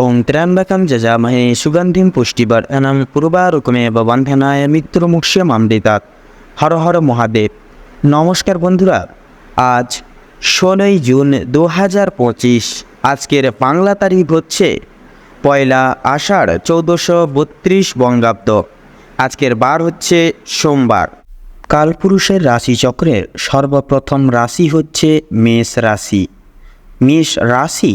ఓం త్ర్యంబకం జజామహే సుగంధిం పుష్టివర్ధనం పూర్వారుకమేవ বন্ধনায় মিত্রমুক্ষ্যম মামৃতা হর হর মহাদেব। নমস্কার বন্ধুরা, আজ ষোলোই জুন দু হাজার পঁচিশ, আজকের বাংলা তারিখ হচ্ছে পয়লা আষাঢ় চৌদ্দশো বত্রিশ বঙ্গাব্দ। আজকের বার হচ্ছে সোমবার। কালপুরুষের রাশিচক্রের সর্বপ্রথম রাশি হচ্ছে মেষ রাশি। মেষ রাশি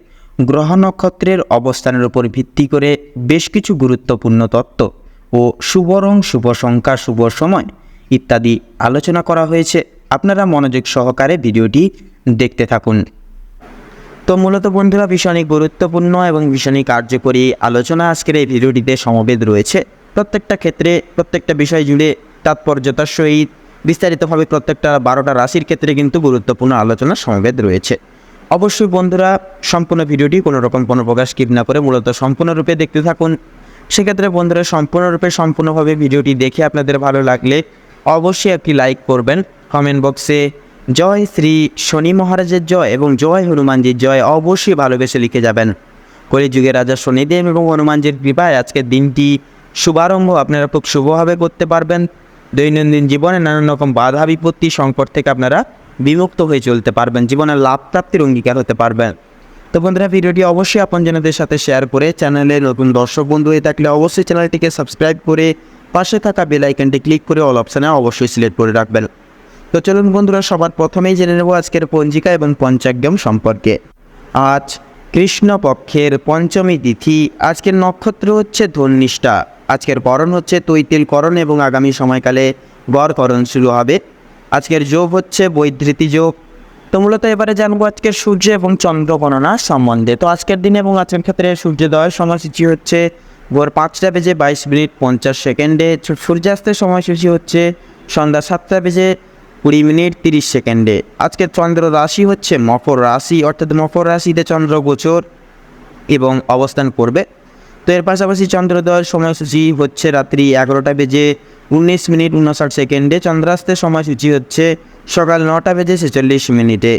গ্রহ নক্ষত্রের অবস্থানের উপর ভিত্তি করে বেশ কিছু গুরুত্বপূর্ণ তত্ত্ব ও শুভ রং শুভ সংখ্যা, শুভ সময় ইত্যাদি আলোচনা করা হয়েছে। আপনারা মনোযোগ সহকারে ভিডিওটি দেখতে থাকুন। তো মূলত বন্ধুরা ভীষণই গুরুত্বপূর্ণ এবং ভীষণই কার্যকরী আলোচনা আজকের এই ভিডিওটিতে সমবেত রয়েছে। প্রত্যেকটা ক্ষেত্রে, প্রত্যেকটা বিষয় জুড়ে তাৎপর্যতার সহিত বিস্তারিতভাবে প্রত্যেকটা বারোটা রাশির ক্ষেত্রে কিন্তু গুরুত্বপূর্ণ আলোচনা সমবেত রয়েছে। অবশ্যই বন্ধুরা, সম্পূর্ণ ভিডিওটি কোনো রকম কোনো প্রকাশ স্কিপ না করে মূলত সম্পূর্ণরূপে দেখতে থাকুন। সেক্ষেত্রে বন্ধুরা, সম্পূর্ণরূপে, সম্পূর্ণভাবে ভিডিওটি দেখে আপনাদের ভালো লাগলে অবশ্যই একটি লাইক করবেন। কমেন্ট বক্সে, জয় শ্রী শনি মহারাজের জয় এবং জয় হনুমানজির জয় অবশ্যই ভালোবেসে লিখে যাবেন। কলিযুগের রাজা শনিদেব এবং হনুমানজির কৃপায় আজকের দিনটি শুভারম্ভ। আপনারা খুব শুভভাবে করতে পারবেন। দৈনন্দিন জীবনে নানান রকম বাধা বিপত্তি সংকট থেকে আপনারা বিমুক্ত হয়ে চলতে পারবেন। জীবনের লাভ প্রাপ্তির অঙ্গীকার হতে পারবেন। তো বন্ধুরা, ভিডিওটি অবশ্যই আপনজনদের সাথে শেয়ার করে চ্যানেলে নতুন দর্শক বন্ধু হয়ে থাকলে অবশ্যই চ্যানেলটিকে সাবস্ক্রাইব করে পাশে থাকা বেল আইকনটি ক্লিক করে অল অপশানে অবশ্যই সিলেক্ট করে রাখবেন। তো চলুন বন্ধুরা, সবার প্রথমেই জেনে নেব আজকের পঞ্জিকা এবং পঞ্চাগ্যম সম্পর্কে। আজ কৃষ্ণপক্ষের পঞ্চমী তিথি, আজকের নক্ষত্র হচ্ছে ধন্নিষ্ঠা আজকের করণ হচ্ছে তৈতিল করণ এবং আগামী সময়কালে গড়করণ শুরু হবে। আজকের যোগ হচ্ছে বৈধৃতি যোগ। তো মূলত এবারে জানব আজকের সূর্য এবং চন্দ্র গণনা সম্বন্ধে। তো আজকের দিনে এবং আজকের ক্ষেত্রে সূর্যোদয়ের সময়সূচি হচ্ছে ভোর পাঁচটা বেজে বাইশ মিনিট পঞ্চাশ সেকেন্ডে। সূর্যাস্তের সময়সূচি হচ্ছে সন্ধ্যা সাতটা বেজে কুড়ি মিনিট তিরিশ সেকেন্ডে। আজকের চন্দ্র রাশি হচ্ছে মকর রাশি, অর্থাৎ মকর রাশিতে চন্দ্র গোচর এবং অবস্থান করবে। তো এর পাশাপাশি চন্দ্রোদয়ের সময়সূচি হচ্ছে রাত্রি এগারোটা বেজে উনিশ মিনিট উনষাট সেকেন্ডে চন্দ্রাস্তের সময়সূচি হচ্ছে সকাল নটা বেজে ছেচল্লিশ মিনিটে।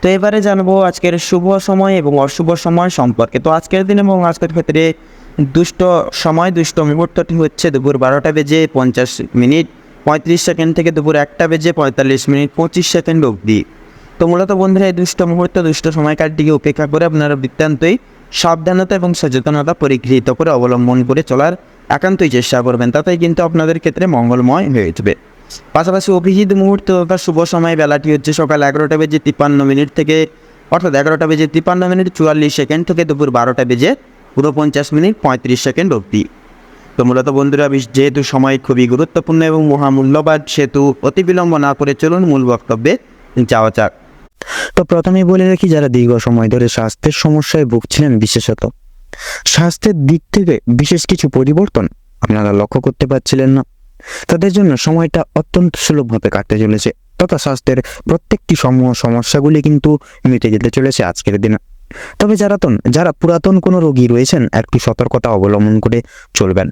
তো এবারে জানব আজকের শুভ সময় এবং অশুভ সময় সম্পর্কে। তো আজকের দিন এবং আজকের ক্ষেত্রে দুষ্ট সময়, দুষ্ট মুহূর্তটি হচ্ছে দুপুর বারোটা বেজে পঞ্চাশ মিনিট, পঁয়ত্রিশ সেকেন্ড থেকে দুপুর একটা বেজে পঁয়তাল্লিশ মিনিট, পঁচিশ সেকেন্ড অবধি। তো মূলত বন্ধুরা, এই দুষ্ট মুহূর্ত, দুষ্ট সময়কালটিকে উপেক্ষা করে আপনারা বৃত্তান্তই সাবধানতা এবং সচেতনতা পরিগৃহীত করে অবলম্বন করে চলার একান্তই চেষ্টা করবেন, তাতেই কিন্তু আপনাদের ক্ষেত্রে মঙ্গলময় হয়ে উঠবে। পাশাপাশি অভিজিৎ মুহূর্ত বা শুভ সময় বেলাটি হচ্ছে সকাল এগারোটা বেজে তিপ্পান্ন মিনিট থেকে, অর্থাৎ এগারোটা বেজে তিপ্পান্ন মিনিট চুয়াল্লিশ সেকেন্ড থেকে দুপুর বারোটা বেজে উনপঞ্চাশ মিনিট পঁয়ত্রিশ সেকেন্ড অবধি। তো মূলত বন্ধুরা যেহেতু সময় খুবই গুরুত্বপূর্ণ এবং মহামূল্যবান, সেহেতু অতি বিলম্ব না করে চলুন মূল বক্তব্যে যাওয়া যাক। তো প্রথমেই বলে রাখি, যারা দীর্ঘ সময় ধরে স্বাস্থ্যের সমস্যায় ভুগছিলেন, বিশেষত স্বাস্থ্যের দিক থেকে বিশেষ কিছু পরিবর্তন আপনারা লক্ষ্য করতে পারছিলেন না। তাদের জন্য সময়টা অত্যন্ত সুলভভাবে কাটতে চলেছে তথা স্বাস্থ্যের প্রত্যেকটি সমূহ সমস্যাগুলি কিন্তু মিটে যেতে চলেছে আজকের দিনে। তবে যারা যারা পুরাতন কোনো রোগী রয়েছেন, একটু সতর্কতা অবলম্বন করে চলবেন।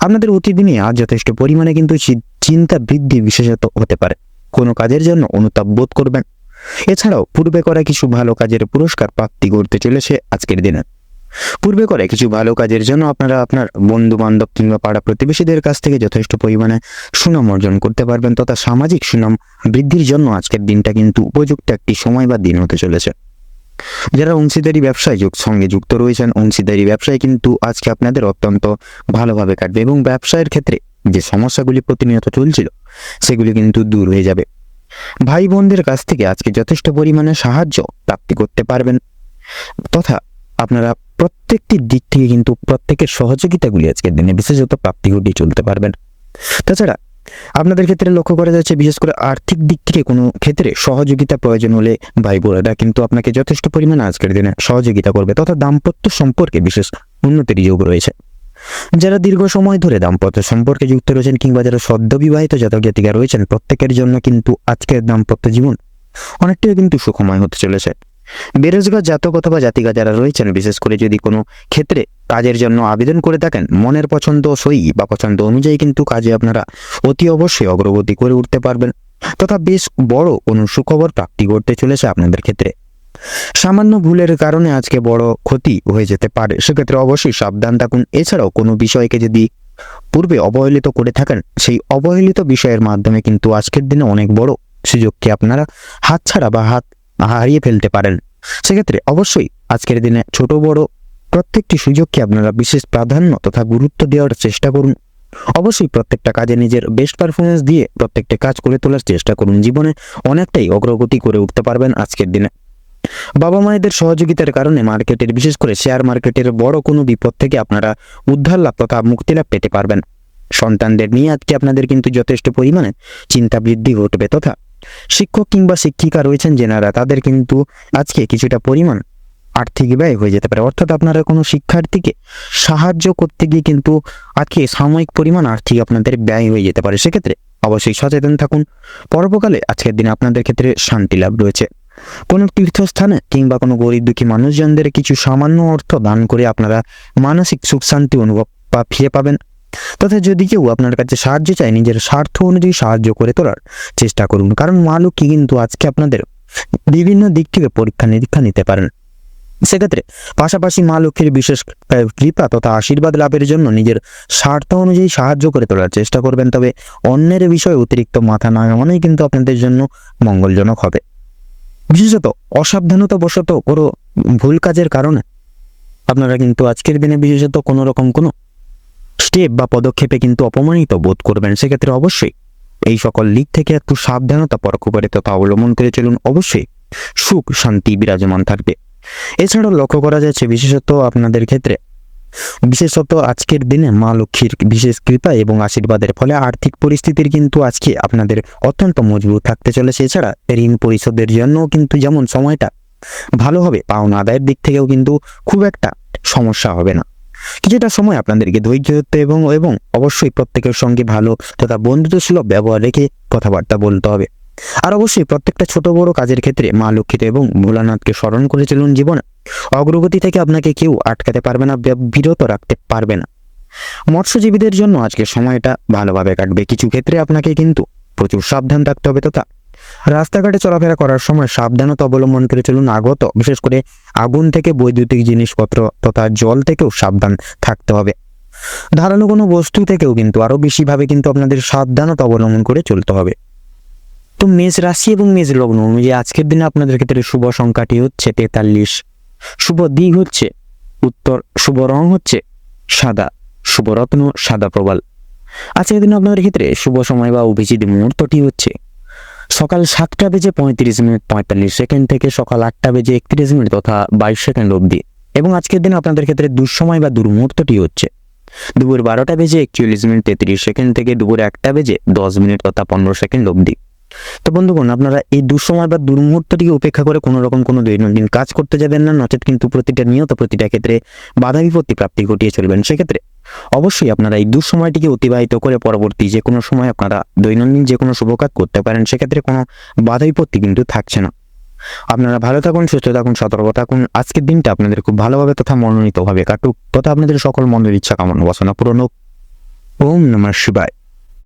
আপনাদের অতিদিনে আজ যথেষ্ট পরিমাণে কিন্তু চিন্তা বৃদ্ধি বিশেষত হতে পারে। কোনো কাজের জন্য অনুতাপ বোধ করবেন। এছাড়াও পূর্বে করা কিছু ভালো কাজের পুরস্কার প্রাপ্তি করতে চলেছে আজকের দিনে। পূর্বে করে কিছু ভালো কাজের জন্য আপনারা আপনার বন্ধু বান্ধব কিংবা পাড়া প্রতিবেশীদের কাছ থেকে যথেষ্ট পরিমাণে সুনাম অর্জন করতে পারবেন তথা সামাজিক সুনাম বৃদ্ধির জন্য আজকের দিনটা কিন্তু উপযুক্ত একটি সময় বা দিন হতে চলেছে। যারা অংশীদারি ব্যবসায় যুক সঙ্গে যুক্ত রয়েছেন, অংশীদারি ব্যবসায় কিন্তু আজকে আপনাদের অত্যন্ত ভালোভাবে কাটবে এবং ব্যবসায়ের ক্ষেত্রে যে সমস্যাগুলি প্রতিনিয়ত চলছিল, সেগুলি কিন্তু দূর হয়ে যাবে। ভাই বোনদের কাছ থেকে আজকে যথেষ্ট পরিমাণে সাহায্য প্রাপ্তি করতে পারবেন, তথা আপনারা প্রত্যেকটি দিক থেকে কিন্তু প্রত্যেকের সহযোগিতাগুলি আজকের দিনে বিশেষত প্রাপ্তি ঘটিয়ে চলতে পারবেন তাছাড়া আপনাদের ক্ষেত্রে লক্ষ্য করা যাচ্ছে, বিশেষ করে আর্থিক দিক থেকে কোনো ক্ষেত্রে সহযোগিতা প্রয়োজন হলে ভাই বোনেরা কিন্তু আপনাকে যথেষ্ট পরিমাণে আজকের দিনে সহযোগিতা করবে তথা দাম্পত্য সম্পর্কে বিশেষ উন্নতির যোগ রয়েছে। যারা দীর্ঘ সময় ধরে দাম্পত্য সম্পর্কে যুক্ত রয়েছেন কিংবা যারা সদ্য বিবাহিত জাতক জাতিকা রয়েছেন, প্রত্যেকের জন্য কিন্তু আজকের দাম্পত্য জীবন অনেকটাই কিন্তু সুখময় হতে চলেছে। বেরোজগার জাতক অথবা জাতিকা যারা রয়েছেন, বিশেষ করে যদি কোনো ক্ষেত্রে কাজের জন্য আবেদন করে থাকেন, মনের পছন্দ সই বা পছন্দ অনুযায়ী কিন্তু কাজে আপনারা অতি অবশ্যই অগ্রগতি করে উঠতে পারবেন তথা বেশ বড় কোনো সুখবর প্রাপ্তি করতে চলেছে আপনাদের ক্ষেত্রে। সামান্য ভুলের কারণে আজকে বড় ক্ষতি হয়ে যেতে পারে। সেক্ষেত্রে অবশ্যই সাবধান থাকুন। এছাড়াও কোনো বিষয়কে যদি পূর্বে অবহেলিত করে থাকেন, সেই অবহেলিত বিষয়ের মাধ্যমে কিন্তু আজকের দিনে অনেক বড় সুযোগকে আপনারা হাতছাড়া বা হাত হারিয়ে ফেলতে পারেন। সেক্ষেত্রে অবশ্যই আজকের দিনে ছোট বড় প্রত্যেকটি সুযোগকে আপনারা বিশেষ প্রাধান্য তথা গুরুত্ব দেওয়ার চেষ্টা করুন। অবশ্যই প্রত্যেকটা কাজে নিজের বেস্ট পারফরমেন্স দিয়ে প্রত্যেকটা কাজ করে তোলার চেষ্টা করুন। জীবনে অনেকটাই অগ্রগতি করে উঠতে পারবেন আজকের দিনে। বাবা মায়েদের সহযোগিতার কারণে মার্কেটের, বিশেষ করে শেয়ার মার্কেটের বড় কোনো বিপদ থেকে আপনারা উদ্ধার লাভ তথা মুক্তি লাভ পেতে পারবেন। সন্তানদের নিয়ে আজকে আপনাদের কিন্তু যথেষ্ট পরিমাণে চিন্তা বৃদ্ধি ঘটবে তথা শিক্ষক কিংবা শিক্ষিকা রয়েছেন যেনারা, তাদের কিন্তু আজকে কিছুটা পরিমাণ আর্থিক ব্যয় হয়ে যেতে পারে। অর্থাৎ আপনারা কোনো শিক্ষার্থীকে সাহায্য করতে গিয়ে কিন্তু আজকে সাময়িক পরিমাণ আর্থিক আপনাদের ব্যয় হয়ে যেতে পারে। সেক্ষেত্রে অবশ্যই সচেতন থাকুন। পর্বকালে আজকের দিনে আপনাদের ক্ষেত্রে শান্তি লাভ রয়েছে। কোনো তীর্থস্থানে কিংবা কোনো গরিব দুঃখী মানুষজনদের কিছু সামান্য অর্থ দান করে আপনারা মানসিক সুখ শান্তি অনুভব বা ফিরে পাবেন। তথা যদি কেউ আপনার কাছে সাহায্য চায়, নিজের স্বার্থ অনুযায়ী সাহায্য করে তোলার চেষ্টা করুন। কারণ মা লক্ষ্মী কিন্তু আজকে আপনাদের বিভিন্ন দিক থেকে পরীক্ষা নিরীক্ষা নিতে পারেন। সেক্ষেত্রে পাশাপাশি মা লক্ষ্মীর বিশেষ কৃপা তথা আশীর্বাদ লাভের জন্য নিজের স্বার্থ অনুযায়ী সাহায্য করে তোলার চেষ্টা করবেন। তবে অন্যের বিষয়ে অতিরিক্ত মাথা না ঘামানোই কিন্তু আপনাদের জন্য মঙ্গলজনক হবে। বিশেষত অসাবধানতা বশত কোনো ভুল কাজের কারণে আপনারা কিন্তু আজকের দিনে বিশেষত কোনো রকম কোনো স্টেপ বা পদক্ষেপে কিন্তু অপমানিত বোধ করবেন, সেক্ষেত্রে অবশ্যই এই সকল দিক থেকে একটু সাবধানতা তথা অবলম্বন করে চলুন। অবশ্যই সুখ, শান্তি বিরাজমান থাকবে। এছাড়াও লক্ষ্য করা যাচ্ছে বিশেষত আপনাদের ক্ষেত্রে, বিশেষত আজকের দিনে মা লক্ষ্মীর বিশেষ কৃপা এবং আশীর্বাদের ফলে আর্থিক পরিস্থিতির কিন্তু আজকে আপনাদের অত্যন্ত মজবুত থাকতে চলেছে। এছাড়া ঋণ পরিশোধের জন্যও কিন্তু যেমন সময়টা ভালো হবে, পাওনা আদায়ের দিক থেকেও কিন্তু খুব একটা সমস্যা হবে না। কিছুটা সময় আপনাদেরকে ধৈর্য ধরতে এবং এবং অবশ্যই প্রত্যেকের সঙ্গে ভালো তথা বন্ধুত্ব সুলভ ব্যবহার রেখে কথাবার্তা বলতে হবে। আর অবশ্যই প্রত্যেকটা ছোট বড় কাজের ক্ষেত্রে মা লক্ষ্মীতে এবং ভোলানাথকে স্মরণ করে চলুন জীবনে। অগ্রগতি থেকে আপনাকে কেউ আটকাতে পারবে না বিরত রাখতে পারবে না। মৎস্যজীবীদের জন্য আজকে সময়টা ভালোভাবে কাটবে। কিছু ক্ষেত্রে আপনাকে কিন্তু প্রচুর সাবধান থাকতে হবে তথা রাস্তাঘাটে চলাফেরা করার সময় সাবধানতা অবলম্বন করে চলুন আগত, বিশেষ করে আগুন থেকে বৈদ্যুতিক জিনিসপত্র তথা জল থেকেও সাবধান থাকতে হবে। ধারালো কোনো বস্তু থেকেও কিন্তু আরও বেশিভাবে কিন্তু আপনাদের সাবধানতা অবলম্বন করে চলতে হবে। তো মেষ রাশি এবং মেষ লগ্ন অনুযায়ী আজকের দিনে আপনাদের ক্ষেত্রে শুভ সংখ্যাটি হচ্ছে তেতাল্লিশ। শুভ দিক হচ্ছে উত্তর, শুভ রং হচ্ছে সাদা শুভরত্ন সাদা প্রবাল। আজকের দিনে আপনাদের ক্ষেত্রে শুভ সময় বা অভিজিৎ মুহূর্তটি হচ্ছে সকাল সাতটা বেজে পঁয়ত্রিশ মিনিট, পঁয়তাল্লিশ সেকেন্ড থেকে সকাল আটটা বেজে একত্রিশ মিনিট তথা বাইশ সেকেন্ড অবধি। এবং আজকের দিনে আপনাদের ক্ষেত্রে দুঃসময় বা দুর্মুহূর্তটি হচ্ছে। দুপুর বারোটা বেজে একচল্লিশ মিনিট, তেত্রিশ সেকেন্ড থেকে দুপুর একটা বেজে দশ মিনিট তথা পনেরো সেকেন্ড অবধি। তো বন্ধুগণ, আপনারা এই দুঃসময় বা দুর্মুহূর্তটিকে উপেক্ষা করে কোনো রকম কোনো দৈনন্দিন কাজ করতে যাবেন না, নচেত কিন্তু প্রতিটা নিয়ত, প্রতিটা ক্ষেত্রে বাধা বিপত্তি প্রাপ্তি ঘটিয়ে চলবেন। সেক্ষেত্রে অবশ্যই আপনারা এই দুঃসময়টিকে অতিবাহিত করে পরবর্তী যে কোনো সময় আপনারা দৈনন্দিন যে কোনো শুভ কাজ করতে পারেন, সেক্ষেত্রে কোনো বাধা বিপত্তি কিন্তু থাকছে না। আপনারা ভালো থাকুন, সুস্থ থাকুন, সতর্ক থাকুন। আজকের দিনটা আপনাদের খুব ভালোভাবে তথা মনোনীতভাবে কাটুক। তথা আপনাদের সকল মনের ইচ্ছা কামনা বাসনা পূরণ হোক। ওম নমঃ শিবায়।